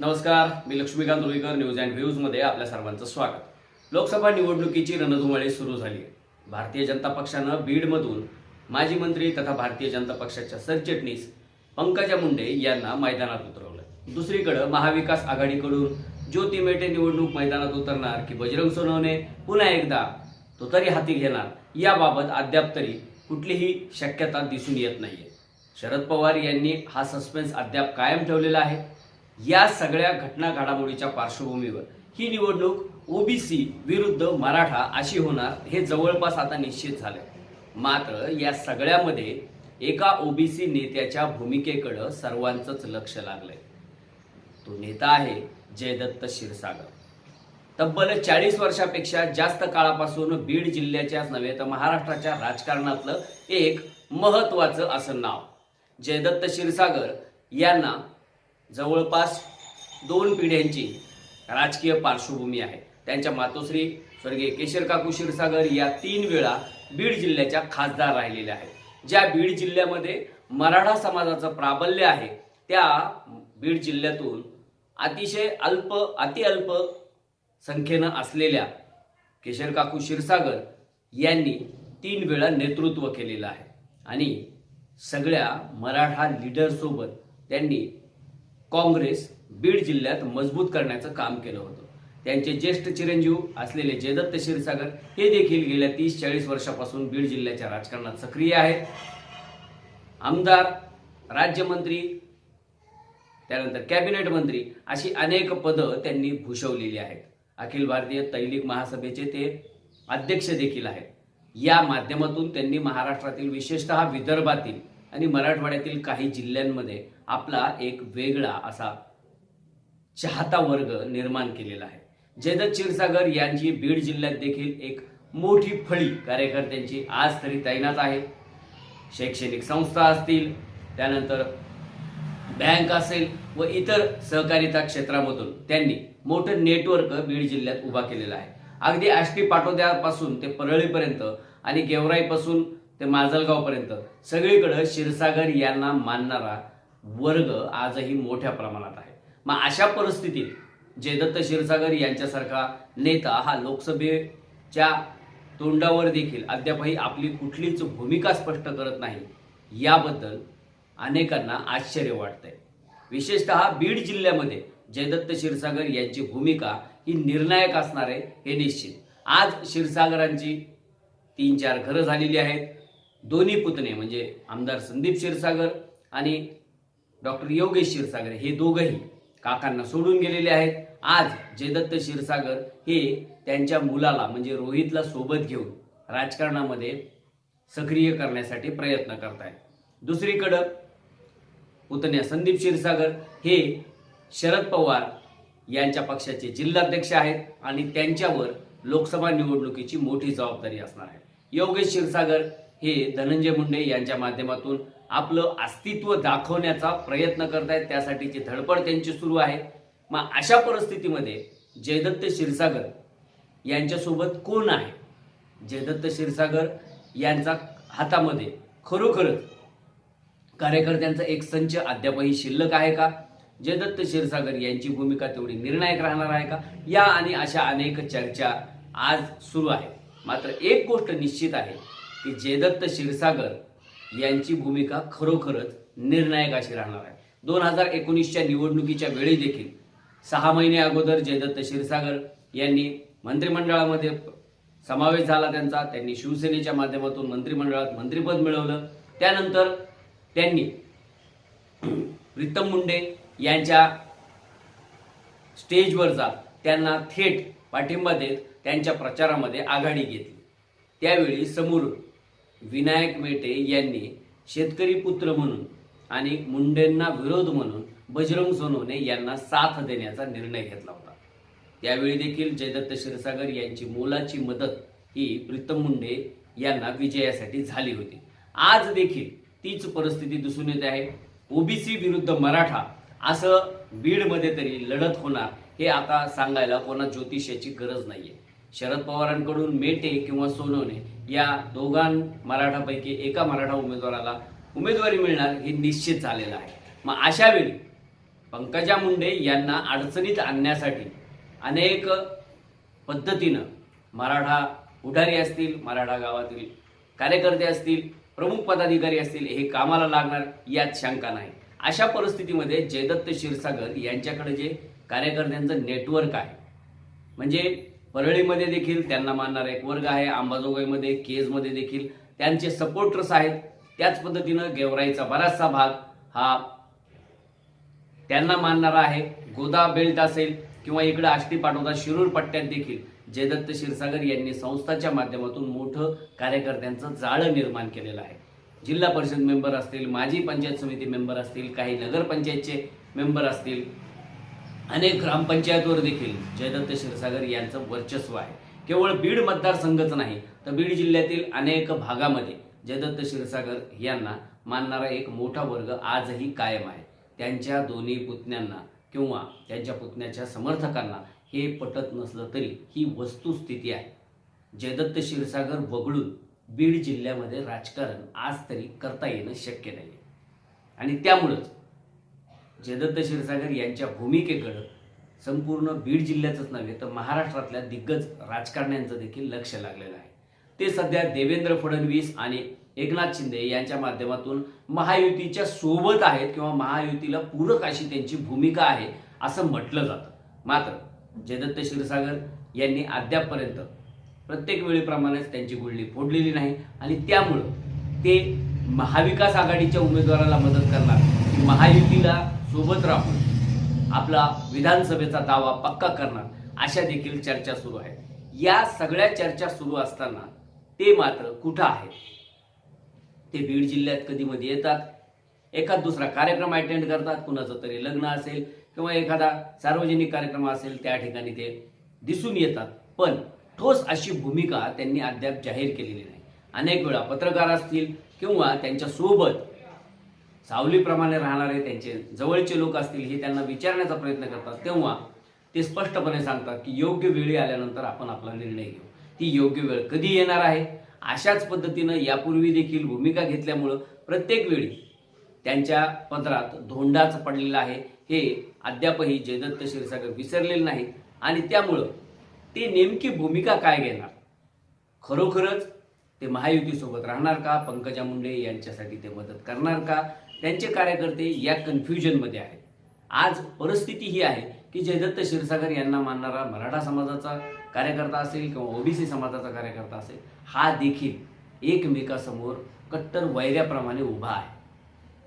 नमस्कार मी Laxmikant Ruikar news and व्ह्यूजमध्ये आपल्या सर्वांचं स्वागत. लोकसभा निवडणुकीची रणधुमाळी सुरू झाली आहे. भारतीय जनता पक्षानं बीडमधून माजी मंत्री तथा भारतीय जनता पक्षाच्या सरचिटणीस पंकजा मुंडे यांना मैदानात उतरवलं. दुसरीकडं महाविकास आघाडीकडून ज्योती मेटे निवडणूक मैदानात उतरणार की बजरंग सोनवणे पुन्हा एकदा तो तरी हाती घेणार याबाबत अद्याप तरी कुठलीही शक्यता दिसून येत नाहीये. शरद पवार यांनी हा सस्पेन्स अद्याप कायम ठेवलेला आहे. या सगळ्या घटना घडामोडीच्या पार्श्वभूमीवर. ही निवडणूक ओबीसी विरुद्ध मराठा अशी होणार हे जवळपास आता निश्चित झालं मात्र या सगळ्यामध्ये एका ओबीसी नेत्याच्या भूमिकेकडं सर्वांचंच लक्ष लागलंय. तो नेता आहे जयदत्त क्षीरसागर. तब्बल चाळीस वर्षापेक्षा जास्त काळापासून बीड जिल्ह्याच्याच नव्हे तर महाराष्ट्राच्या राजकारणातलं एक महत्वाचं असं नाव. जयदत्त क्षीरसागर यांना जवळपास दोन पिढ्यांची राजकीय पार्श्वभूमी आहे. त्यांच्या मातोश्री स्वर्गीय केशर काकू क्षीरसागर या तीन वेळा बीड जिल्ह्याच्या खासदार राहिलेल्या आहेत. ज्या बीड जिल्ह्यामध्ये मराठा समाजाचं प्राबल्य आहे त्या बीड जिल्ह्यातून अतिशय अल्प अतिअल्प संख्येनं असलेल्या केशर काकू क्षीरसागर यांनी तीन वेळा नेतृत्व केलेलं आहे. आणि सगळ्या मराठा लीडरसोबत त्यांनी काँग्रेस बीड जिल्ह्यात मजबूत करण्याचं काम केलं होतं. त्यांचे ज्येष्ठ चिरंजीव असलेले जयदत्त क्षीरसागर हे देखील गेल्या तीस चाळीस वर्षापासून बीड जिल्ह्याच्या राजकारणात सक्रिय आहेत. आमदार राज्यमंत्री त्यानंतर कॅबिनेट मंत्री अशी अनेक पदं त्यांनी भूषवलेली आहेत. अखिल भारतीय तैलिक महासभेचे ते अध्यक्ष देखील आहेत. या माध्यमातून त्यांनी महाराष्ट्रातील विशेषतः विदर्भातील आणि मराठवाड्यातील काही जिल्ह्यांमध्ये आपला एक वेगळा असा चाहता वर्ग निर्माण केलेला आहे. जयदत्त क्षीरसागर यांची बीड जिल्ह्यात देखील एक मोठी फळी कार्यकर्त्यांची आज तरी तैनात आहे. शैक्षणिक संस्था असतील त्यानंतर बँक असेल व इतर सहकारिता क्षेत्रामधून त्यांनी मोठं नेटवर्क बीड जिल्ह्यात उभा केलेलं आहे. अगदी आष्टी पाटोद्यापासून ते परळीपर्यंत आणि गेवराईपासून ते माजलगावपर्यंत सगळीकडं क्षीरसागर यांना मानणारा वर्ग आजही मोठ्या प्रमाणात आहे. मग अशा परिस्थितीत जयदत्त क्षीरसागर यांच्यासारखा नेता हा लोकसभेच्या तोंडावर देखील अद्यापही आपली कुठलीच भूमिका स्पष्ट करत नाही याबद्दल अनेकांना आश्चर्य वाटतंय. विशेषतः बीड जिल्ह्यामध्ये जयदत्त क्षीरसागर यांची भूमिका ही निर्णायक असणार आहे हे निश्चित. आज क्षीरसागरांची तीन चार घरं झालेली आहेत. दोन्ही पुतणे म्हणजे आमदार संदीप क्षीरसागर आणि डॉक्टर योगेश क्षीरसागर हे दोघंही काकांना सोडून गेलेले आहेत. आज जयदत्त क्षीरसागर हे त्यांच्या मुलाला म्हणजे रोहितला सोबत घेऊन राजकारणामध्ये सक्रिय करण्यासाठी प्रयत्न करत आहेत दुसरीकडं पुतण्या संदीप क्षीरसागर हे शरद पवार यांच्या पक्षाचे जिल्हाध्यक्ष आहेत आणि त्यांच्यावर लोकसभा निवडणुकीची मोठी जबाबदारी असणार आहे. योगेश क्षीरसागर हे धनंजय मुंडे यांच्या माध्यमातून आपलं अस्तित्व दाखवण्याचा प्रयत्न करतायत. त्यासाठीची धडपड त्यांची सुरू आहे. मग अशा परिस्थितीमध्ये जयदत्त क्षीरसागर यांच्यासोबत कोण आहे? जयदत्त क्षीरसागर यांचा हातामध्ये खरोखरच कार्यकर्त्यांचा एक संच अद्यापही शिल्लक आहे का? जयदत्त क्षीरसागर यांची भूमिका तेवढी निर्णायक राहणार आहे का? या आणि अशा अनेक चर्चा आज सुरू आहेत मात्र एक गोष्ट निश्चित आहे की जयदत्त क्षीरसागर यांची भूमिका खरोखरच निर्णायक अशी राहणार आहे. दोन हजार एकोणीसच्या निवडणुकीच्या वेळी देखील सहा महिने अगोदर जयदत्त क्षीरसागर यांनी मंत्रिमंडळामध्ये समावेश झाला त्यांचा. त्यांनी शिवसेनेच्या माध्यमातून मंत्रिमंडळात मंत्रिपद मिळवलं. त्यानंतर त्यांनी प्रीतम मुंडे यांच्या स्टेजवर जात त्यांना थेट पाठिंबा देत त्यांच्या प्रचारामध्ये आघाडी घेतली. त्यावेळी समोर विनायक मेटे यांनी शेतकरी पुत्र म्हणून आणि मुंडेंना विरोध म्हणून बजरंग सोनवणे यांना साथ देण्याचा निर्णय घेतला होता. त्यावेळी देखील जयदत्त क्षीरसागर यांची मोलाची मदत ही प्रीतम मुंडे यांना विजयासाठी झाली होती. आज देखील तीच परिस्थिती दिसून येत आहे. ओबीसी विरुद्ध मराठा असं बीडमध्ये तरी लढत होणार हे आता सांगायला कोणा ज्योतिषाची गरज नाहीये. शरद पवारांकडून मेटे किंवा सोनवणे या दोघां मराठापैकी एका मराठा उमेदवाराला उमेदवारी मिळणार हे निश्चित झालेलं आहे. मग अशा वेळी पंकजा मुंडे यांना अडचणीत आणण्यासाठी अनेक पद्धतीनं मराठा पुढारी असतील मराठा गावातील कार्यकर्ते असतील प्रमुख पदाधिकारी असतील हे कामाला लागणार यात शंका नाही. अशा परिस्थितीमध्ये जयदत्त क्षीरसागर यांच्याकडे जे कार्यकर्त्यांचं नेटवर्क आहे म्हणजे परळीमध्ये देखील त्यांना मानणारा एक वर्ग आहे. अंबाजोगाईमध्ये केजमध्ये देखील त्यांचे सपोर्टर्स आहेत. त्याच पद्धतीनं गेवराईचा बराचसा भाग हा त्यांना मानणारा आहे. गोदा बेल्ट असेल किंवा इकडे आष्टी पाठवता शिरूर पट्ट्यात देखील जयदत्त क्षीरसागर यांनी संस्थाच्या माध्यमातून मोठं कार्यकर्त्यांचं जाळं निर्माण केलेलं आहे. जिल्हा परिषद मेंबर असतील माजी पंचायत समिती मेंबर असतील काही नगरपंचायतचे मेंबर असतील अनेक ग्रामपंचायतवर देखील जयदत्त क्षीरसागर यांचं वर्चस्व आहे. केवळ बीड मतदारसंघच नाही तर बीड जिल्ह्यातील अनेक भागामध्ये जयदत्त क्षीरसागर यांना मानणारा एक मोठा वर्ग आजही कायम आहे. त्यांच्या दोन्ही पुतण्यांना किंवा त्यांच्या पुतण्याच्या समर्थकांना हे पटत नसलं तरी ही वस्तुस्थिती आहे. जयदत्त क्षीरसागर वगळून बीड जिल्ह्यामध्ये राजकारण आज तरी करता येणं शक्य नाही आणि त्यामुळंच जयदत्त क्षीरसागर यांच्या भूमिकेकडं संपूर्ण बीड जिल्ह्याचंच नव्हे तर महाराष्ट्रातल्या दिग्गज राजकारण्यांचं देखील लक्ष लागलेलं आहे. ते सध्या देवेंद्र फडणवीस आणि एकनाथ शिंदे यांच्या माध्यमातून महायुतीच्या सोबत आहेत किंवा महायुतीला पूरक अशी त्यांची भूमिका आहे असं म्हटलं जातं. मात्र जयदत्त क्षीरसागर यांनी अद्यापपर्यंत प्रत्येक वेळेप्रमाणेच त्यांची गुळणी फोडलेली नाही आणि त्यामुळं ते महाविकास आघाडीच्या उमेदवाराला मदत करणार महायुतीला सोबत राहून आपला विधानसभेचा दावा पक्का करणार अशा देखील चर्चा सुरू आहेत या सगळ्या चर्चा सुरू असताना ते मात्र कुठं आहेत ते बीड जिल्ह्यात कधीमध्ये येतात? एखाद दुसरा कार्यक्रम अटेंड करतात कुणाचं तरी लग्न असेल किंवा एखादा सार्वजनिक कार्यक्रम असेल त्या ठिकाणी ते दिसून येतात. पण ठोस अशी भूमिका त्यांनी अद्याप जाहीर केलेली नाही. अनेक वेळा पत्रकार असतील किंवा त्यांच्यासोबत सावलीप्रमाणे राहणारे त्यांचे जवळचे लोक असतील हे त्यांना विचारण्याचा प्रयत्न करतात. तेव्हा ते स्पष्टपणे सांगतात की योग्य वेळी आल्यानंतर आपण आपला निर्णय घेऊ. ती योग्य वेळ कधी येणार आहे? अशाच पद्धतीनं यापूर्वी देखील भूमिका घेतल्यामुळं प्रत्येक वेळी त्यांच्या पदरात धोंडाच पडलेला आहे. हे अद्यापही जयदत्त क्षीरसागर विसरलेले नाहीत आणि त्यामुळं ते नेमकी भूमिका काय घेणार? खरोखरच ते महायुतीसोबत राहणार का? पंकजा मुंडे यांच्यासाठी ते मदत करणार का? त्यांचे कार्यकर्ते या कन्फ्युजनमध्ये आहेत. आज परिस्थिती ही आहे की जयदत्त क्षीरसागर यांना मानणारा मराठा समाजाचा कार्यकर्ता असेल किंवा ओबीसी समाजाचा कार्यकर्ता असेल हा देखील एकमेकासमोर कट्टर वैऱ्याप्रमाणे उभा आहे.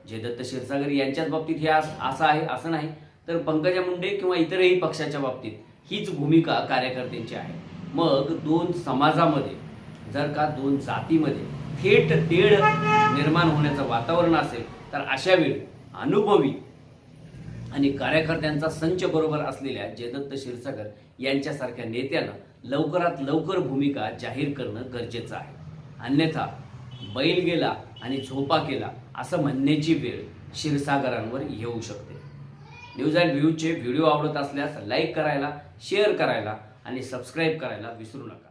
जयदत्त क्षीरसागर यांच्याच बाबतीत हे असं आहे असं नाही. तर पंकजा मुंडे किंवा इतरही पक्षाच्या बाबतीत हीच भूमिका कार्यकर्त्यांची आहे. मग दोन समाजामध्ये जर का दोन जातीमध्ये थेट तेढ निर्माण होण्याचं वातावरण असेल तर अशा वेळी अनुभवी आणि कार्यकर्त्यांचा संच बरोबर असलेल्या जयदत्त क्षीरसागर यांच्यासारख्या नेत्यानं लवकरात लवकर भूमिका जाहीर करणं गरजेचं आहे. अन्यथा बैल गेला आणि झोपा केला असं म्हणण्याची वेळ क्षीरसागरांवर येऊ शकते. न्यूज अँड व्ह्यूजचे व्हिडिओ आवडत असल्यास लाईक करायला शेअर करायला आणि सबस्क्राईब करायला विसरू नका.